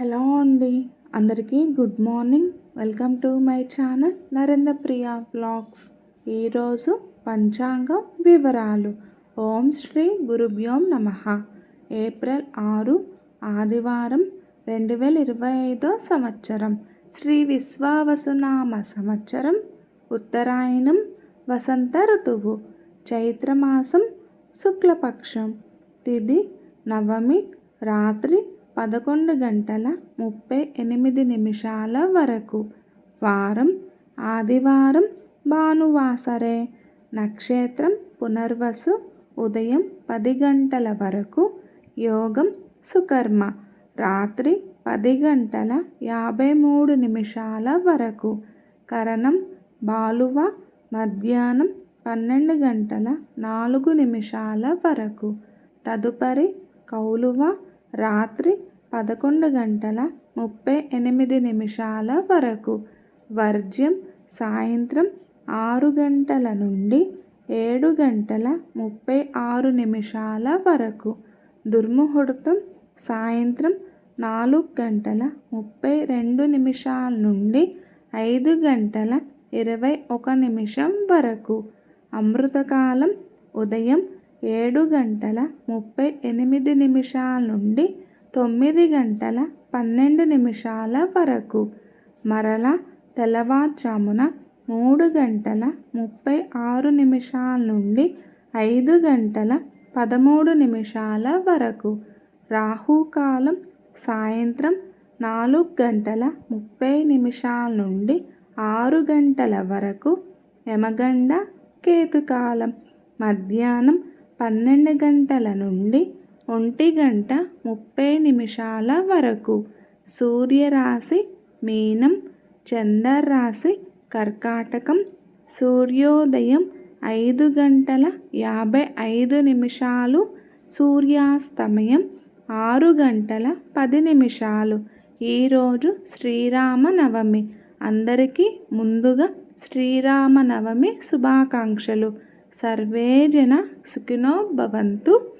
Hello అండి. అందరికీ good morning. Welcome to my channel Narendra Priya vlogs. ఈరోజు పంచాంగం వివరాలు. ఓం శ్రీ గురుభ్యోం నమ. ఏప్రిల్ ఆరు ఆదివారం రెండు వేల ఇరవై ఐదో సంవత్సరం. శ్రీ విశ్వావసునామ సంవత్సరం. ఉత్తరాయణం వసంత ఋతువు. చైత్రమాసం శుక్లపక్షం. తిది నవమి రాత్రి పదకొండు గంటల ముప్పై ఎనిమిది నిమిషాల వరకు. వారం ఆదివారం భానువాసరే. నక్షత్రం పునర్వసు ఉదయం పది గంటల వరకు. యోగం సుకర్మ. రాత్రి పది గంటల యాభై మూడు నిమిషాల వరకు. కరణం బాలువ. మధ్యాహ్నం పన్నెండు గంటల నాలుగు నిమిషాల వరకు. తదుపరి కౌలువ. రాత్రి పదకొండు గంటల ముప్పై ఎనిమిది నిమిషాల వరకు. వర్జ్యం సాయంత్రం ఆరు గంటల నుండి ఏడు గంటల ముప్పై ఆరు నిమిషాల వరకు. దుర్ముహూర్తం సాయంత్రం నాలుగు గంటల ముప్పై రెండు నిమిషాల నుండి ఐదు గంటల ఇరవై ఒక నిమిషం వరకు. అమృతకాలం ఉదయం ఏడు గంటల ముప్పై ఎనిమిది నిమిషాల నుండి తొమ్మిది గంటల పన్నెండు నిమిషాల వరకు. మరల తెల్లవారుజామున మూడు గంటల ముప్పై ఆరు నిమిషాల నుండి ఐదు గంటల పదమూడు నిమిషాల వరకు. రాహుకాలం సాయంత్రం నాలుగు గంటల ముప్పై నిమిషాల నుండి ఆరు గంటల వరకు. యమగండ కేతుకాలం. మధ్యాహ్నం పన్నెండు గంటల నుండి ఒంటి గంట ముప్పై నిమిషాల వరకు. సూర్యరాశి మీనం చంద్రరాశి కర్కాటకం సూర్యోదయం ఐదు గంటల యాభై ఐదు నిమిషాలు సూర్యాస్తమయం ఆరు గంటల పది నిమిషాలు. ఈరోజు శ్రీరామనవమి అందరికీ ముందుగా శ్రీరామనవమి శుభాకాంక్షలు. సర్వే జన సుఖినో భవంతు.